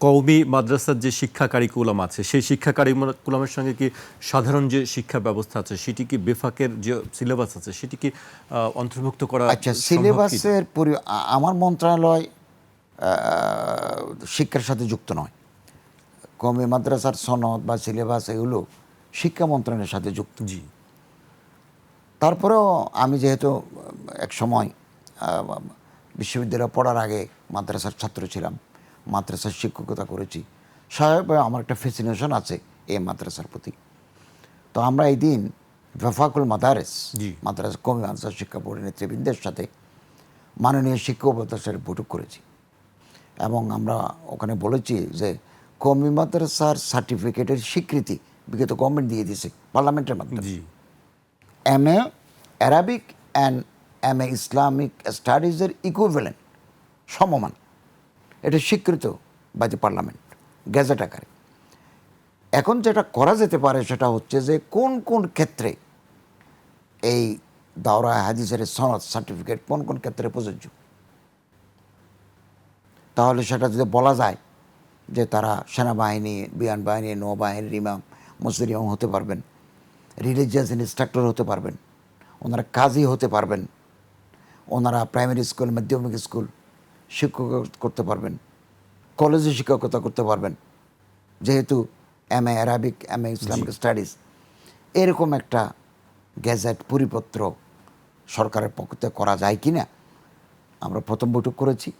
কওমি মাদ্রাসার যে শিক্ষা কারিকুলাম আছে সেই শিক্ষা কারিকুলামের সঙ্গে কি সাধারণ যে শিক্ষা ব্যবস্থা আছে সেটি কি বেফাকের যে সিলেবাস আছে সেটি কি অন্তর্ভুক্ত করা আচ্ছা সিলেবাসের পরি আমার মন্ত্রণালয় শিক্ষার সাথে যুক্ত নয়। কমে মাদ্রাসার সনদ বা সিলেবাস এগুলো শিক্ষা মন্ত্রণালয়ের সাথে যুক্ত। জি। তারপরেও আমি যেহেতু এক সময় বিশ্ববিদ্যালয়ে পড়ার আগে মাদ্রাসার ছাত্র ছিলাম মাদ্রাসার শিক্ষকতা করেছি। স্বাভাবিকভাবে আমার একটা ফেসিনেশন আছে এই মাদ্রাসার প্রতি। তো আমরা এই দিন ভেফাকুল মাদারেস জি। মাদ্রাসা কমি মাদ্রাসা শিক্ষা বোর্ডের নেতৃবৃন্দের সাথে মাননীয় শিক্ষক উপদেষ্টার বৈঠক করেছি। এবং আমরা ওখানে বলেছি যে কমি মাদ্রাসার সার্টিফিকেটের স্বীকৃতি বিগত গভর্নমেন্ট দিয়ে দিয়েছে পার্লামেন্টের মাধ্যমে। M A Arabic and M A Islamic স্টাডিজের equivalent সমমান। এটা স্বীকৃত বাই দি পার্লামেন্ট গ্যাজেট আকারে। এখন যেটা করা যেতে পারে সেটা হচ্ছে যে কোন কোন ক্ষেত্রে এই দাওরা হাদিসের সনদ সার্টিফিকেট কোন কোন ক্ষেত্রে প্রযোজ্য? তাহলে সেটা যদি বলা যায় যে তারা সেনাবাহিনী, বিমান বাহিনী, নৌবাহিনীর ইমাম মসজিদ ইমাম হতে পারবেন রিলিজিয়াস ইনস্ট্রাক্টর হতে পারবেন, ওনারা কাজী হতে পারবেন, ওনারা প্রাইমারি স্কুল মাধ্যমিক স্কুল শিক্ষক করতে পারবেন কলেজে শিক্ষকতা করতে পারবেন যেহেতু M A Arabic M A Islamic studies এরকম একটা গ্যাজেট পরিপত্র সরকারের পক্ষ থেকে করা যায় কি না আমরা প্রথম বৈঠক করেছি।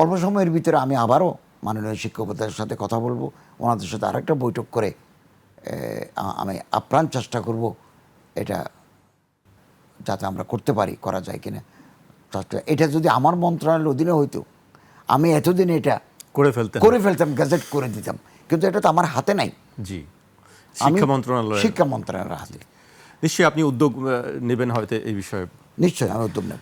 অল্প সময়ের ভিতরে আমি আবারও মাননীয় শিক্ষকতার সাথে কথা বলব ওনাদের সাথে আরেকটা বৈঠক করে আমি আপ্রাণ চেষ্টা করব এটা যাতে আমরা করতে পারি করা যায় কিনা। চেষ্টা- এটা যদি আমার মন্ত্রণালয়ের অধীনে হইতো আমি এতদিন এটা করে ফেলতাম। করে ফেলতাম গ্যাজেট করে দিতাম। কিন্তু এটা তো আমার হাতে নাই। জি। শিক্ষা মন্ত্রণালয় শিক্ষা মন্ত্রণালয়ের হাতে। নিশ্চয়ই আপনি উদ্যোগ নেবেন হয়তো এই বিষয়ে। নিশ্চয়ই আমি উদ্যোগ নেব।